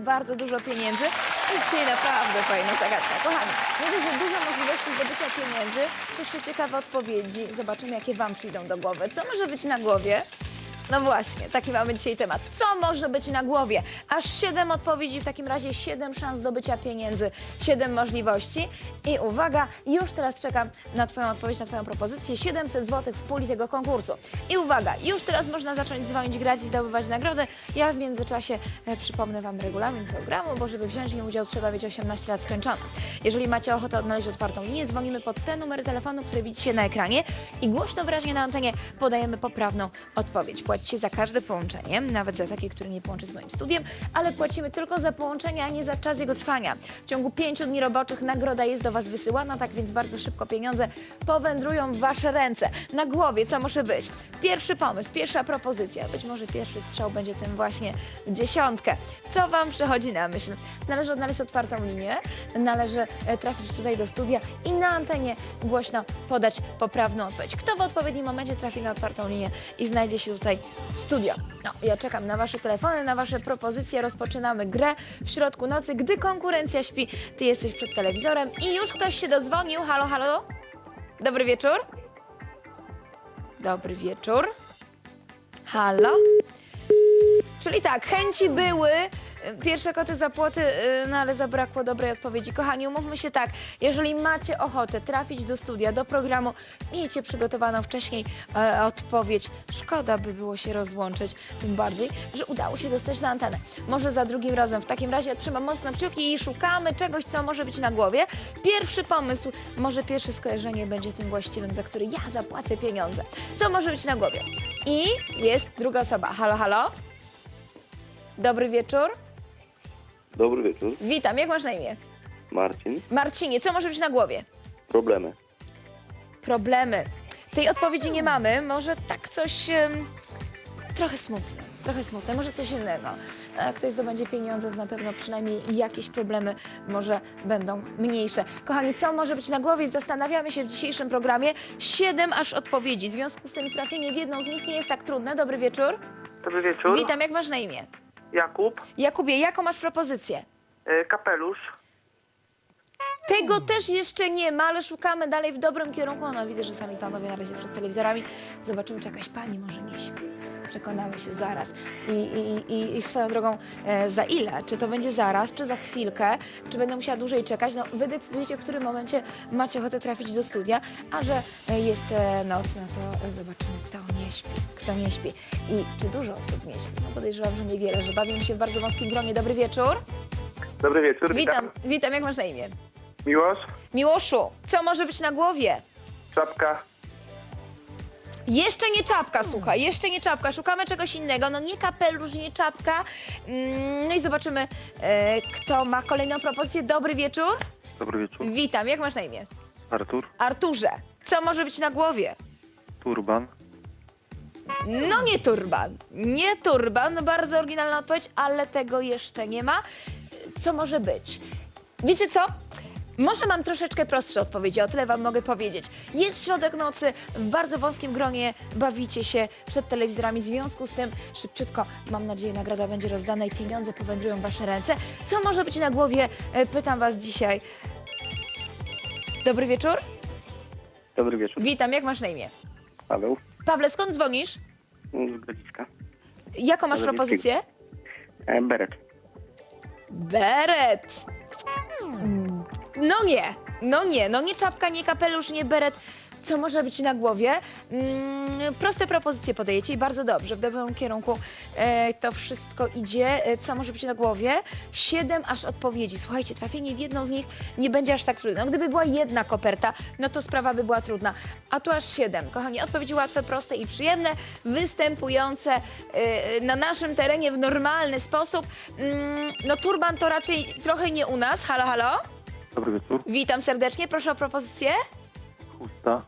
bardzo dużo pieniędzy i dzisiaj naprawdę fajna zagadka. Kochani, dość, że dużo możliwości zdobycia pieniędzy, jeszcze ciekawe odpowiedzi. Zobaczymy, jakie Wam przyjdą do głowy. Co może być na głowie? No właśnie, taki mamy dzisiaj temat. Co może być na głowie? Aż 7 odpowiedzi, w takim razie 7 szans zdobycia pieniędzy, 7 możliwości. I uwaga, już teraz czekam na Twoją odpowiedź, na Twoją propozycję. 700 zł w puli tego konkursu. I uwaga, już teraz można zacząć dzwonić, grać i zdobywać nagrodę. Ja w międzyczasie e, przypomnę Wam regulamin programu, bo żeby wziąć w nim udział trzeba mieć 18 lat skończone. Jeżeli macie ochotę odnaleźć otwartą linię, dzwonimy pod te numery telefonu, które widzicie na ekranie i głośno wyraźnie na antenie podajemy poprawną odpowiedź. Płacicie za każde połączenie, nawet za takie, które nie połączy z moim studiem, ale płacimy tylko za połączenie, a nie za czas jego trwania. W ciągu pięciu dni roboczych nagroda jest do Was wysyłana, tak więc bardzo szybko pieniądze powędrują w Wasze ręce. Na głowie co może być? Pierwszy pomysł, pierwsza propozycja, być może pierwszy strzał będzie tym właśnie w dziesiątkę. Co Wam przychodzi na myśl? Należy odnaleźć otwartą linię, należy e, trafić tutaj do studia i na antenie głośno podać poprawną odpowiedź. Kto w odpowiednim momencie trafi na otwartą linię i znajdzie się tutaj studio? No, ja czekam na Wasze telefony, na Wasze propozycje. Rozpoczynamy grę w środku nocy, gdy konkurencja śpi. Ty jesteś przed telewizorem i już ktoś się dozwonił. Halo, halo? Dobry wieczór. Dobry wieczór. Halo? Czyli tak, chęci były, pierwsze koty za płoty, y, no ale zabrakło dobrej odpowiedzi. Kochani, umówmy się tak, jeżeli macie ochotę trafić do studia, do programu, miejcie przygotowaną wcześniej e, odpowiedź. Szkoda by było się rozłączyć, tym bardziej, że udało się dostać na antenę. Może za drugim razem. W takim razie trzymam mocno kciuki i szukamy czegoś, co może być na głowie. Pierwszy pomysł, może pierwsze skojarzenie będzie tym właściwym, za który ja zapłacę pieniądze. Co może być na głowie? I jest druga osoba. Halo, halo? Dobry wieczór. Dobry wieczór. Witam, jak masz na imię? Marcin. Marcinie, co może być na głowie? Problemy. Problemy. Tej odpowiedzi nie mamy. Może tak coś em, trochę smutne. Trochę smutne, może coś innego. Jak ktoś zdobędzie pieniądze, to na pewno przynajmniej jakieś problemy może będą mniejsze. Kochani, co może być na głowie? Zastanawiamy się w dzisiejszym programie. Siedem aż odpowiedzi. W związku z tym trafienie w jedną z nich nie jest tak trudne. Dobry wieczór. Dobry wieczór. Witam, jak masz na imię? Jakub, Jakubie, jaką masz propozycję? e, kapelusz. Tego też jeszcze nie ma, ale szukamy dalej w dobrym kierunku. No widzę, że sami panowie na razie przed telewizorami. Zobaczymy, czy jakaś pani może nie śpi. Przekonamy się zaraz. I, i, i, i swoją drogą, e, za ile? Czy to będzie zaraz, czy za chwilkę? Czy będę musiała dłużej czekać? No wy decydujecie, w którym momencie macie ochotę trafić do studia. A że e, jest e, noc, no to e, zobaczymy, kto nie śpi. Kto nie śpi. I czy dużo osób nie śpi? No podejrzewam, że niewiele, że bawią się w bardzo wąskim gronie. Dobry wieczór. Dobry wieczór. Witam, witam, jak masz na imię? Miłosz, Miłoszu, co może być na głowie? czapka. Jeszcze nie czapka, słuchaj, jeszcze nie czapka. Szukamy czegoś innego. No nie kapelusz, nie czapka. Mm, No i zobaczymy, e, kto ma kolejną propozycję. Dobry wieczór. Dobry wieczór. Witam, jak masz na imię? Artur. Arturze, co może być na głowie? Turban. No nie turban. Nie turban, bardzo oryginalna odpowiedź, ale tego jeszcze nie ma. Co może być? Wiecie co? Może mam troszeczkę prostsze odpowiedzi, o tyle wam mogę powiedzieć. Jest środek nocy, w bardzo wąskim gronie bawicie się przed telewizorami. W związku z tym szybciutko, mam nadzieję, nagroda będzie rozdana i pieniądze powędrują w wasze ręce. Co może być na głowie? E, Pytam was dzisiaj. Dobry wieczór. Dobry wieczór. Witam, jak masz na imię? Paweł. Pawle, skąd dzwonisz? Z Grodziska. Jaką masz propozycję? E, beret. Beret. No nie, no nie, no nie czapka, nie kapelusz, nie beret. Co może być na głowie? Mm, proste propozycje podajecie i bardzo dobrze, w dobrym kierunku e, to wszystko idzie. E, co może być na głowie? Siedem aż odpowiedzi. Słuchajcie, trafienie w jedną z nich nie będzie aż tak trudne. No, gdyby była jedna koperta, no to sprawa by była trudna. A tu aż siedem. Kochani, odpowiedzi łatwe, proste i przyjemne, występujące e, na naszym terenie w normalny sposób. Mm, no turban to raczej trochę nie u nas. Halo, halo? Dobry wieczór. Witam serdecznie, proszę o propozycję. Chusta.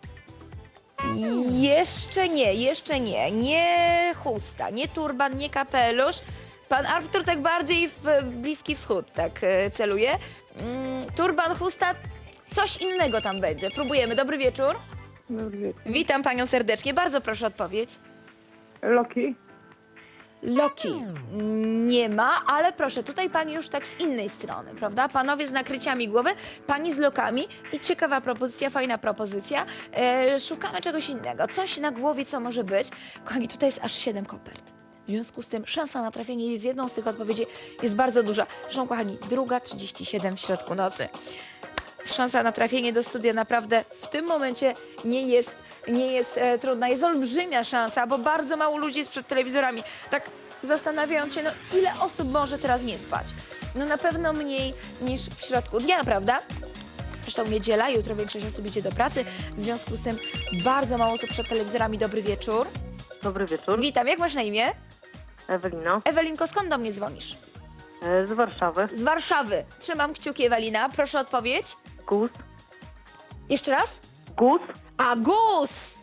Jeszcze nie, jeszcze nie. Nie chusta, nie turban, nie kapelusz. Pan Artur tak bardziej w Bliski Wschód tak e, celuje. Mm, turban, chusta, coś innego tam będzie. Próbujemy. Dobry wieczór. Dobry wieczór. Witam panią serdecznie. Bardzo proszę o odpowiedź. Loki, Loki nie ma, ale proszę, tutaj pani już tak z innej strony, prawda? Panowie z nakryciami głowy, pani z lokami i ciekawa propozycja, fajna propozycja. E, szukamy czegoś innego, coś na głowie, co może być. Kochani, tutaj jest aż 7 kopert. W związku z tym szansa na trafienie z jedną z tych odpowiedzi jest bardzo duża. Zresztą, kochani, druga 37 w środku nocy szansa na trafienie do studia naprawdę w tym momencie nie jest, nie jest e, trudna. Jest olbrzymia szansa, bo bardzo mało ludzi jest przed telewizorami. Tak zastanawiając się, no ile osób może teraz nie spać? No na pewno mniej niż w środku dnia, prawda? Zresztą niedziela, jutro większość osób idzie do pracy, w związku z tym bardzo mało osób przed telewizorami. Dobry wieczór. Dobry wieczór. Witam, jak masz na imię? Ewelina Ewelinko, skąd do mnie dzwonisz? e, z Warszawy. Z Warszawy. Trzymam kciuki, Ewelina. Proszę o odpowiedź. GUS. Jeszcze raz? GUS? A gus!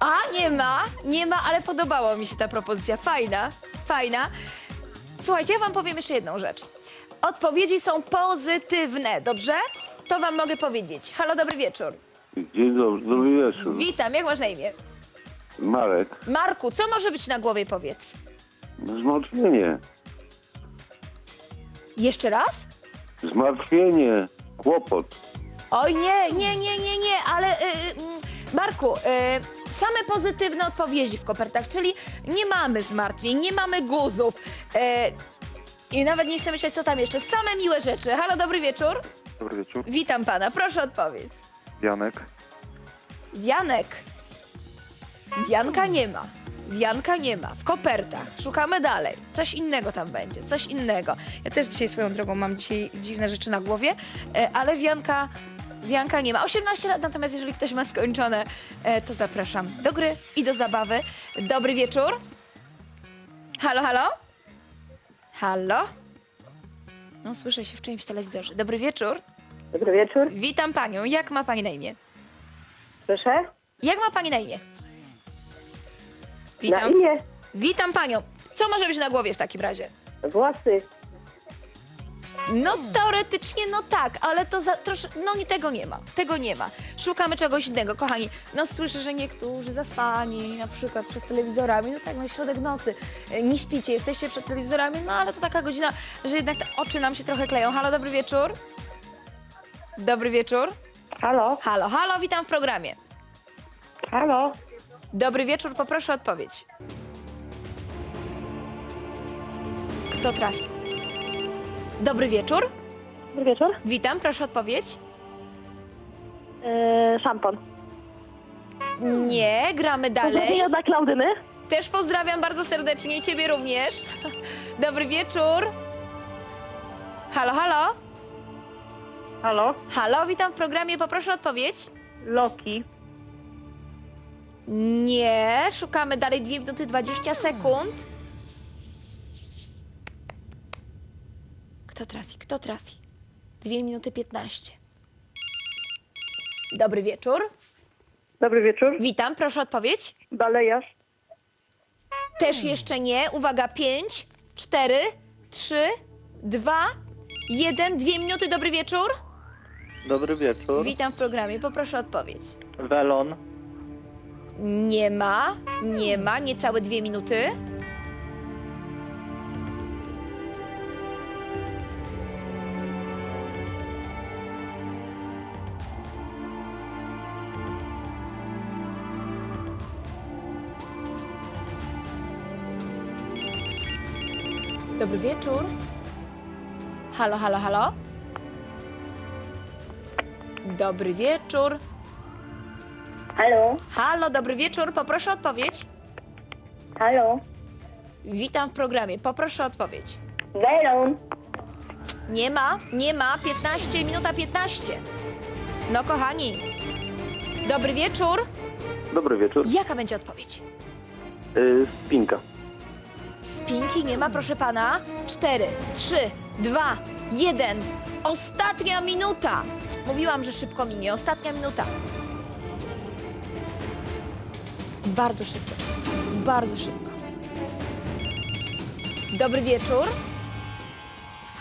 A nie ma, nie ma, ale podobała mi się ta propozycja. Fajna, fajna. Słuchajcie, ja wam powiem jeszcze jedną rzecz. Odpowiedzi są pozytywne, dobrze? To wam mogę powiedzieć. Halo, dobry wieczór. Dzień dobry, dobry wieczór. Witam, jak masz na imię? Marek, Marku, co może być na głowie, powiedz? zmartwienie. Jeszcze raz? Zmartwienie, kłopot. Oj, nie, nie, nie, nie, nie, ale y, y, mm, Marku, y, same pozytywne odpowiedzi w kopertach, czyli nie mamy zmartwień, nie mamy guzów y, i nawet nie chcę myśleć, co tam jeszcze. Same miłe rzeczy. Halo, dobry wieczór. Dobry wieczór. Witam pana, proszę odpowiedź. Janek. Wianek. Wianka nie ma. Wianka nie ma. W kopertach. Szukamy dalej. Coś innego tam będzie. Coś innego. Ja też dzisiaj swoją drogą mam dzisiaj dziwne rzeczy na głowie, e, ale Wianka, Wianka nie ma. 18 lat, natomiast jeżeli ktoś ma skończone, e, to zapraszam do gry i do zabawy. Dobry wieczór. Halo, halo? Halo? No, słyszę się w czyimś telewizorze. Dobry wieczór. Dobry wieczór. Witam panią. Jak ma pani na imię? Proszę? Jak ma pani na imię? Na Witam. imię? Witam panią. Co może być na głowie w takim razie? Włosy. No teoretycznie no tak, ale to za trosze... No nie, tego nie ma. Tego nie ma. Szukamy czegoś innego, kochani. No słyszę, że niektórzy zaspani, na przykład przed telewizorami, no tak, no środek nocy, e, nie śpicie, jesteście przed telewizorami, no ale to taka godzina, że jednak te oczy nam się trochę kleją. Halo, dobry wieczór. Dobry wieczór. Halo? Halo, halo, witam w programie. Halo? Dobry wieczór, poproszę o odpowiedź. Kto trafi? Dobry wieczór, Dobry wieczór. witam, proszę odpowiedź. E, szampon. Nie, gramy dalej. Pozdrowienia dla Klaudyny. Też pozdrawiam bardzo serdecznie i ciebie również. Dobry wieczór. Halo, halo. Halo? Halo, witam w programie, poproszę o odpowiedź. Loki. Nie, szukamy dalej 2 minuty 20 sekund. Kto trafi? Kto trafi? 2 minuty 15. Dobry wieczór. Dobry wieczór. Witam, proszę odpowiedź. Balejarz. Też jeszcze nie. Uwaga, 5, 4, 3, 2, 1. 2 minuty, dobry wieczór. Dobry wieczór. Witam w programie, poproszę o odpowiedź. Welon. Nie ma, nie ma, niecałe dwie minuty. Dobry wieczór. Halo, halo, halo. Dobry wieczór. Halo, Halo, dobry wieczór. Poproszę o odpowiedź. halo, Witam w programie. Poproszę o odpowiedź. Welon, Nie ma, nie ma. 15, minuta 15. No, kochani. Dobry wieczór. Dobry wieczór. Jaka będzie odpowiedź? Y, spinka. Spinki nie ma, proszę pana. 4, 3, 2, 1. Ostatnia minuta. Mówiłam, że szybko minie. Ostatnia minuta. Bardzo szybko czas. minął. Bardzo szybko. Dobry wieczór.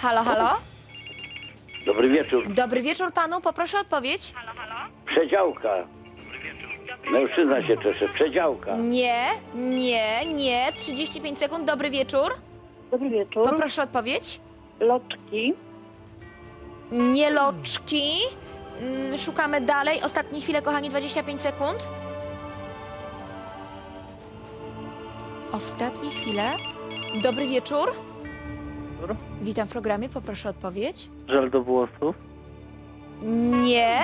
Halo, halo. Dobry wieczór. Dobry wieczór panu, poproszę o odpowiedź. Przedziałka. Mężczyzna się czesze. Przedziałka. Nie, nie, nie. 35 sekund. Dobry wieczór. Dobry wieczór. Poproszę odpowiedź. Loczki. Nie loczki. Mm, Szukamy dalej. Ostatnie chwile, kochani, 25 sekund. Ostatnie chwile. Dobry wieczór. Wieczór. Witam w programie. Poproszę odpowiedź. Żel do włosów. Nie.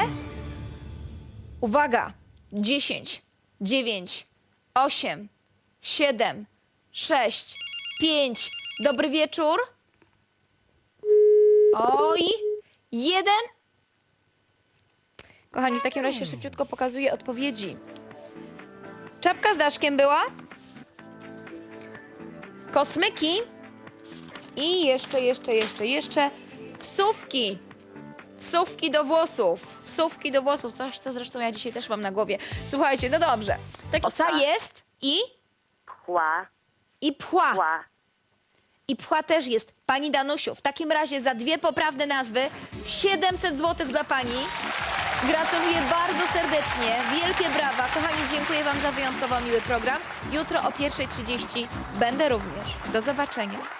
Uwaga. 10, 9, 8, 7, 6, 5. Dobry wieczór. Oj. Jeden. Kochani, w takim razie szybciutko pokazuję odpowiedzi. Czapka z daszkiem była. Kosmyki. I jeszcze, jeszcze, jeszcze, jeszcze wsówki. Wsówki do włosów. Wsówki do włosów. Coś, co zresztą ja dzisiaj też mam na głowie. Słuchajcie, no dobrze. Tak, osa jest i, Pła. i pła. Pła. I pła też jest. Pani Danusiu, w takim razie za dwie poprawne nazwy 700 zł dla pani. Gratuluję bardzo serdecznie. Wielkie brawa. Kochani, dziękuję wam za wyjątkowo miły program. Jutro o 1.30 będę również. Do zobaczenia.